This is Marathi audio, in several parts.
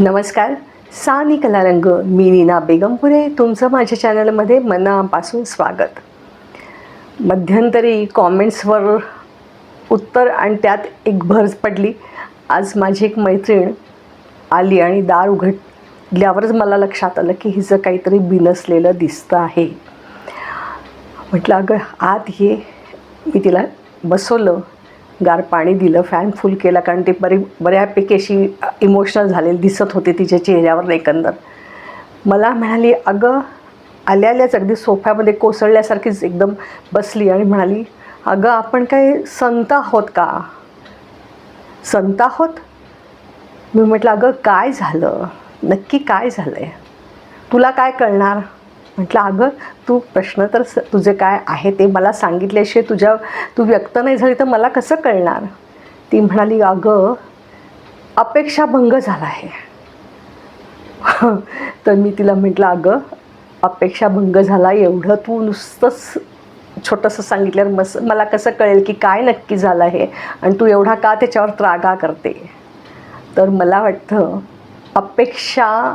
नमस्कार. सानी कलारंग मी नीना बेगमपुरे तुमचं माझ्या चॅनलमध्ये मनापासून स्वागत. मध्यंतरी कॉमेंट्सवर उत्तर आणि त्यात एक भर पडली. आज माझी एक मैत्रीण आली आणि दार उघडल्यावरच मला लक्षात आलं की हिचं काहीतरी बिनसलेलं दिसतं आहे. म्हटलं अगं आत ये. मी तिला बसवलं. गार पाणी दिलं फॅन फुल केला कारण ती बरी बऱ्यापैकी अशी इमोशनल झालेली दिसत होते तिच्या चेहऱ्यावर एकंदर. मला म्हणाली अगं आल्या आल्याच अगदी सोफ्यामध्ये कोसळल्यासारखीच एकदम बसली आणि म्हणाली अगं आपण काय संत आहोत का? संत आहोत? मी म्हटलं अगं काय झालं? नक्की काय झालं आहे तुला काय कळणार? म्हटलं अगं तू प्रश्न तर स तुझे काय आहे ते मला सांगितल्याशिवाय तुझ्या तू व्यक्त नाही झाली तर मला कसं कळणार? ती म्हणाली अगं अपेक्षाभंग झाला आहे. तर मी तिला म्हटलं अगं अपेक्षाभंग झाला एवढं तू नुसतंच छोटंसं सांगितल्यावर मस मला कसं कळेल की काय नक्की झालं आहे आणि तू एवढा का त्याच्यावर त्रागा करते? तर मला वाटतं अपेक्षा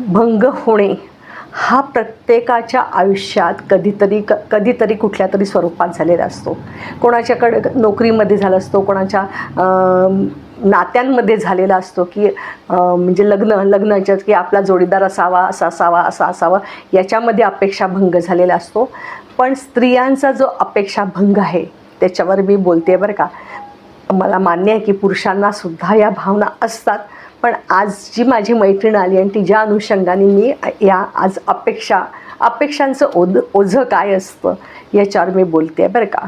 भंग होणे हा प्रत्येकाच्या आयुष्यात कधीतरी क कधीतरी कुठल्या तरी स्वरूपात झालेला असतो. कोणाच्याकडे नोकरीमध्ये झाला असतो कोणाच्या नात्यांमध्ये झालेला असतो की म्हणजे लग्न लग्नाच्या की आपला जोडीदार असावा असा असावा असा असावा याच्यामध्ये अपेक्षाभंग झालेला असतो. पण स्त्रियांचा जो अपेक्षाभंग आहे त्याच्यावर मी बोलते बरं का. मला मान्य आहे की पुरुषांना सुद्धा या भावना असतात. पण आज जी माझी मैत्रीण आली आणि तिच्या अनुषंगाने मी या आज अपेक्षा अपेक्षांचं ओझ ओझं काय असतं याच्यावर मी बोलते आहे बरं का.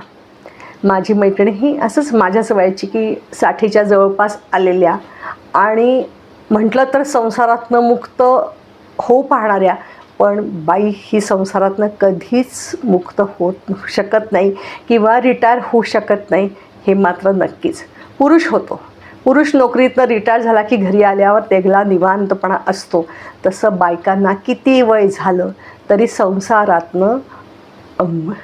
माझी मैत्रीण ही असंच माझ्याच वयाची की साठीच्या जवळपास आलेल्या आणि म्हटलं तर संसारातनं मुक्त होऊ पाहणाऱ्या पण बाई ही संसारातनं कधीच मुक्त होत शकत नाही किंवा रिटायर होऊ शकत नाही हे मात्र नक्कीच. पुरुष होतो. पुरुष नोकरीतनं रिटायर झाला की घरी आल्यावर तेगला निवांतपणा असतो. तसं बायकांना किती वय झालं तरी संसारातनं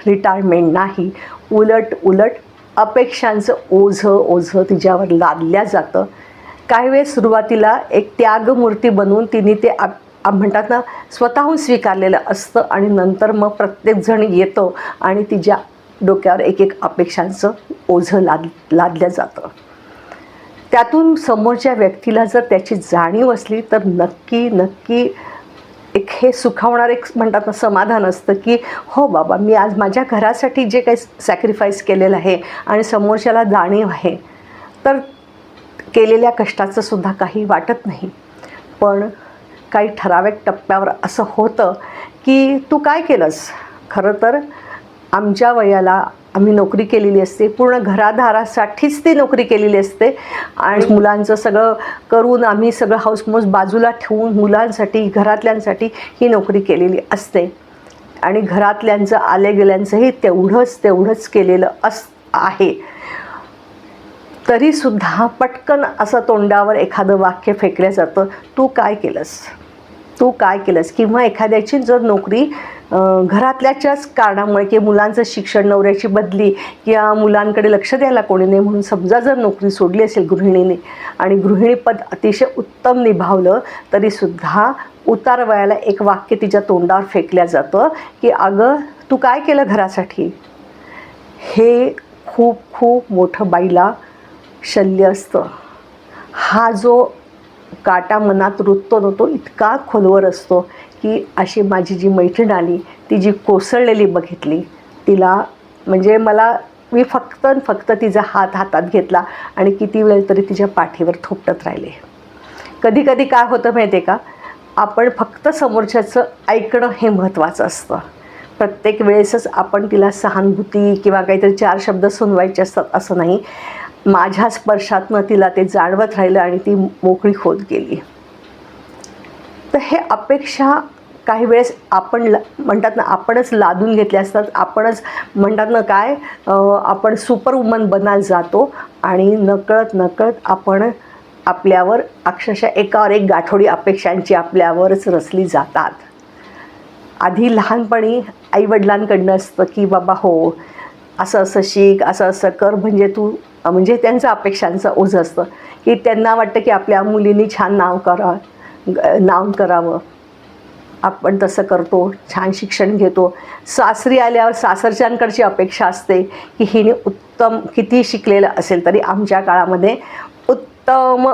रिटायरमेंट नाही. उलट उलट अपेक्षांचं ओझं ओझं तिच्यावर लादल्या जातं. काही वेळेस सुरुवातीला एक त्यागमूर्ती बनवून तिने ते आप म्हणतात ना स्वतःहून स्वीकारलेलं असतं आणि नंतर मग प्रत्येकजण येतो आणि तिच्या डोक्यावर एक एक अपेक्षांचं ओझं लाद लादलं जातं. त्यातून समोरच्या व्यक्तीला जर त्याची जाणीव असली तर नक्की नक्की एक हे सुखावणार एक म्हणतात ना समाधान असतं की हो बाबा मी आज माझ्या घरासाठी जे काही सॅक्रिफाईस केलेलं आहे आणि समोरच्याला जाणीव आहे तर केलेल्या कष्टाचं सुद्धा काही वाटत नाही. पण काही ठराविक टप्प्यावर असं होतं की तू काय केलंस? खरं तर आमच्या वयाला आम्ही नोकरी केलेली असते. पूर्ण घराधारासाठीच ती नोकरी केलेली असते. आणि मुलांचं सगळं करून आम्ही सगळं हाऊसमोस बाजूला ठेवून मुलांसाठी घरातल्यांसाठी ही नोकरी केलेली असते. आणि घरातल्यांचं आले गेल्यांचंही तेवढंच तेवढंच केलेलं अस आहे. तरीसुद्धा पटकन असं तोंडावर एखादं वाक्य फेकलं जातं तू काय केलंस? तू काय केलंस? किंवा एखाद्याची जर नोकरी घरातल्याच्याच कारणामुळे की मुलांचं शिक्षण नवऱ्याची बदली किंवा मुलांकडे लक्ष द्यायला कोणी नाही म्हणून समजा जर नोकरी सोडली असेल गृहिणीने आणि गृहिणीपद अतिशय उत्तम निभावलं तरीसुद्धा उतार वयाला एक वाक्य तिच्या तोंडावर फेकल्या जातं की अगं तू काय केलं घरासाठी? हे खूप खूप मोठं बाईला शल्य असतं. हा जो काटा मनात रुततो नव्हतो इतका खोलवर असतो की अशी माझी जी मैत्रीण आली ती जी कोसळलेली बघितली तिला म्हणजे मला मी फक्त फक्त तिचा हात हातात घेतला आणि किती वेळ तरी तिच्या पाठीवर थोपटत राहिले. कधी कधी काय होतं माहिती आहे का? आपण फक्त समोरच्याचं ऐकणं हे महत्त्वाचं असतं. प्रत्येक वेळेसच आपण तिला सहानुभूती किंवा काहीतरी चार शब्द सुनवायचे असतात असं नाही. माझ्या स्पर्शातनं तिला ते जाणवत राहिलं आणि ती मोकळी होत गेली. तर हे अपेक्षा काही वेळेस आपण ला म्हणतात ना आपणच लादून घेतल्या असतात. आपणच म्हणतात ना काय आपण सुपर वुमन बनायला जातो आणि नकळत नकळत आपण आपल्यावर अक्षरशः एकावर एक गाठोडी अपेक्षांची आपल्यावरच रचली जातात. आधी लहानपणी आईवडिलांकडनं असतं की बाबा हो असं असं शिक असं असं कर म्हणजे तू म्हणजे त्यांचं अपेक्षांचं ओझं असतं. की त्यांना वाटतं की आपल्या मुलींनी छान नाव करा ग- नाव करावं. आपण तसं करतो छान शिक्षण घेतो. सासरी आल्यावर सासरच्यांकडची अपेक्षा असते की हिने उत्तम किती शिकलेलं असेल तरी आमच्या काळामध्ये उत्तम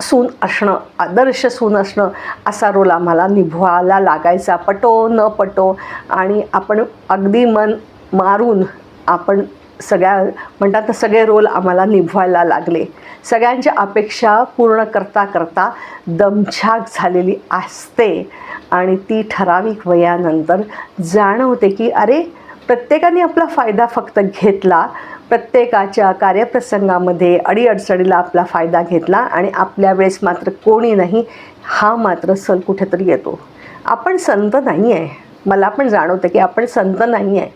सून असणं आदर्श सून असणं असा रोल आम्हाला निभवायला लागायचा. पटो न पटो. आणि आपण अगदी मन मारून आपण सगळ्या म्हणतात सगळे रोल आम्हाला निभवायला लागले. सगळ्यांच्या अपेक्षा पूर्ण करता करता दमछाक झालेली असते. आणि ती ठराविक वयानंतर जाणवते की अरे प्रत्येकाने आपला फायदा फक्त घेतला. प्रत्येकाच्या कार्यप्रसंगामध्ये अडीअडचणीला आपला फायदा घेतला आणि आपल्या वेळेस मात्र कोणी नाही हा मात्र सल कुठेतरी येतो. आपण संत नाही आहे मला पण जाणवतं की आपण संत नाही आहे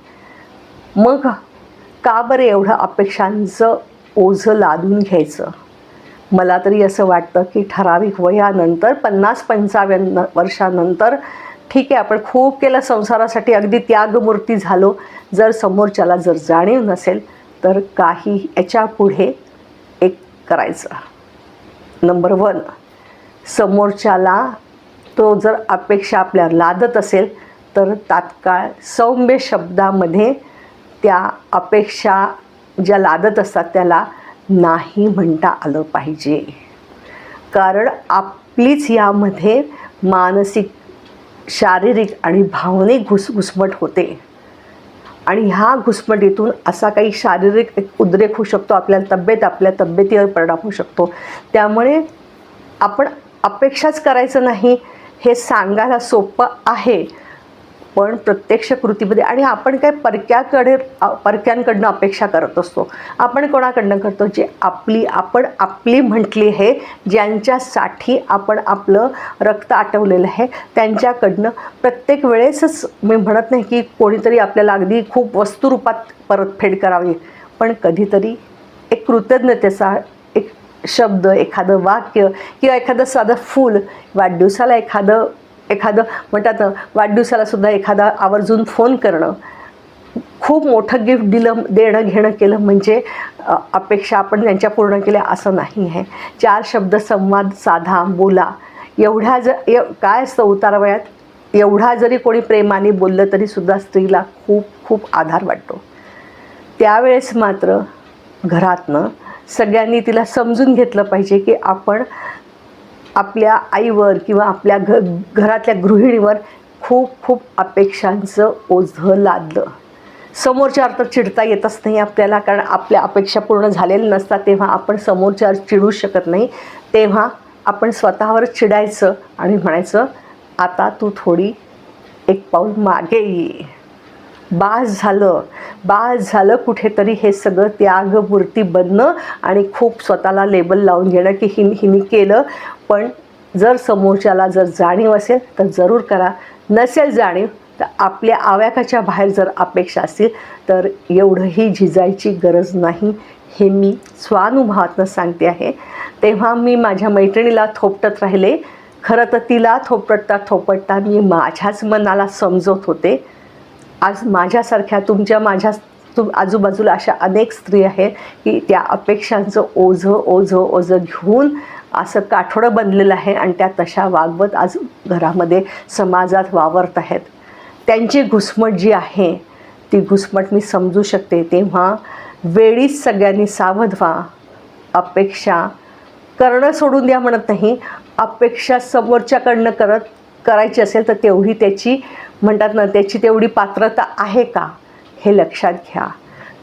मग का बरं एवढं अपेक्षांचं ओझं लादून घ्यायचं? मला तरी असं वाटतं की ठराविक वयानंतर पन्नास पंचावन्न वर्षानंतर ठीक आहे आपण खूप केलं संसारासाठी अगदी त्यागमूर्ती झालो. जर समोरच्याला जर जाणीव नसेल तर काही याच्यापुढे एक करायचं. नंबर वन समोरच्याला तो जर अपेक्षा आपल्या लादत असेल तर तात्काळ सौम्य शब्दामध्ये त्या अपेक्षा ज्या लादत असतात त्याला नाही म्हणता आलं पाहिजे. कारण आपलीच यामध्ये मानसिक शारीरिक आणि भावनिक घुस घुसमट होते. आणि ह्या घुसमटीतून असा काही शारीरिक एक उद्रेक होऊ शकतो आपल्या तब्येत आपल्या तब्येतीवर परिणाम होऊ शकतो. त्यामुळे आपण अपेक्षाच करायचं नाही. हे सांगायला सोपं आहे. पण प्रत्यक्ष कृतीमध्ये आणि आपण काय परक्याकडे परक्यांकडनं अपेक्षा करत असतो. आपण कोणाकडनं करतो? जे आपली आपण आपली म्हटली आहे ज्यांच्यासाठी आपण आपलं रक्त आटवलेलं आहे त्यांच्याकडनं प्रत्येक वेळेसच मी म्हणत नाही की कोणीतरी आपल्याला अगदी खूप वस्तुरूपात परतफेड करावी पण कधीतरी एक कृतज्ञतेचा एक शब्द एखादं वाक्य किंवा एखादं साधं फूल वाढदिवसाला एखादं एखादं म्हणतात वाढदिवसाला सुद्धा एखादा आवर्जून फोन करणं. खूप मोठं गिफ्ट दिलं देणं घेणं केलं म्हणजे अपेक्षा आपण त्यांच्या पूर्ण केल्या असं नाही आहे. चार शब्द संवाद साधा बोला. एवढ्या ज एव काय असतं उतारवयात? एवढा जरी कोणी प्रेमाने बोललं तरीसुद्धा स्त्रीला खूप खूप आधार वाटतो. त्यावेळेस मात्र घरातनं सगळ्यांनी तिला समजून घेतलं पाहिजे की आपण आपल्या आईवर किंवा आपल्या घ घरातल्या गृहिणीवर खूप खूप अपेक्षांचं ओझं लादलं. समोरच्यावर तर चिडता येतच नाही आपल्याला कारण आपल्या अपेक्षा पूर्ण झालेल्या नसतात. तेव्हा आपण समोरच्यावर चिडू शकत नाही. तेव्हा आपण स्वतःवर चिडायचं आणि म्हणायचं आता तू थोडी एक पाऊल मागे ये. बाज झालं. बाज झालं कुठेतरी हे सगळं त्यागमूर्ती बनणं आणि खूप स्वतःला लेबल लावून घेणं की हिन हिनी केलं. पण जर समोरच्याला जर जाणीव असेल तर जरूर करा. नसेल जाणीव तर आपल्या आव्याकाच्या बाहेर जर अपेक्षा असतील तर एवढंही झिजायची गरज नाही. हे मी स्वानुभवातनं सांगते आहे. तेव्हा मी माझ्या मैत्रिणीला थोपटत राहिले. खरं तर तिला थोपटता थोपटता मी माझ्याच मनाला समजवत होते. आज माझ्यासारख्या तुमच्या माझ्या तुम आजूबाजूला अशा अनेक स्त्री आहेत की त्या अपेक्षांचं ओझं ओझं ओझं घेऊन असं काठोडं बनलेलं आहे आणि त्या तशा वागवत आज घरामध्ये समाजात वावरत आहेत. त्यांची घुसमट जी आहे ती घुसमट मी समजू शकते. तेव्हा वेळीच सगळ्यांनी सावध व्हा. अपेक्षा करणं सोडून द्या म्हणत नाही. अपेक्षा समोरच्याकडनं करत करायची असेल तर तेवढी त्याची म्हणतात ना त्याची तेवढी पात्रता आहे का हे लक्षात घ्या.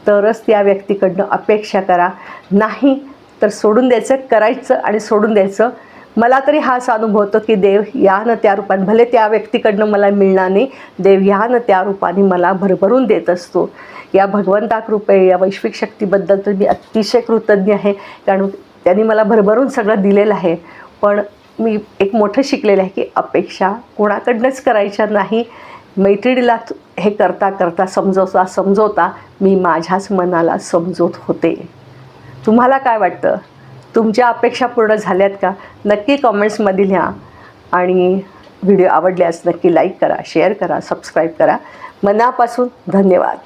तरच त्या व्यक्तीकडनं अपेक्षा करा. नाही तर सोडून द्यायचं करायचं आणि सोडून द्यायचं. मला तरी हाच अनुभव होतो की देव या न त्या रूपाने भले त्या व्यक्तीकडनं मला मिळणार नाही देव या न त्या रूपाने मला भरभरून देत असतो. या भगवंता कृपे या वैश्विक शक्तीबद्दल तर मी अतिशय कृतज्ञ आहे. कारण त्यांनी मला भरभरून सगळं दिलेलं आहे. पण मी एक मोठं शिकलेलं आहे की अपेक्षा कोणाकडनंच करायच्या नाही. मैत्रिणीला हे करता करता समजवता समजवता मी माझ्याच मनाला समजवत होते. तुम्हाला काय वाटतं? तुमच्या अपेक्षा पूर्ण झाल्यात का? नक्की कॉमेंट्समध्ये लिहा आणि व्हिडिओ आवडल्यास नक्की लाईक करा शेअर करा सबस्क्राईब करा. मनापासून धन्यवाद.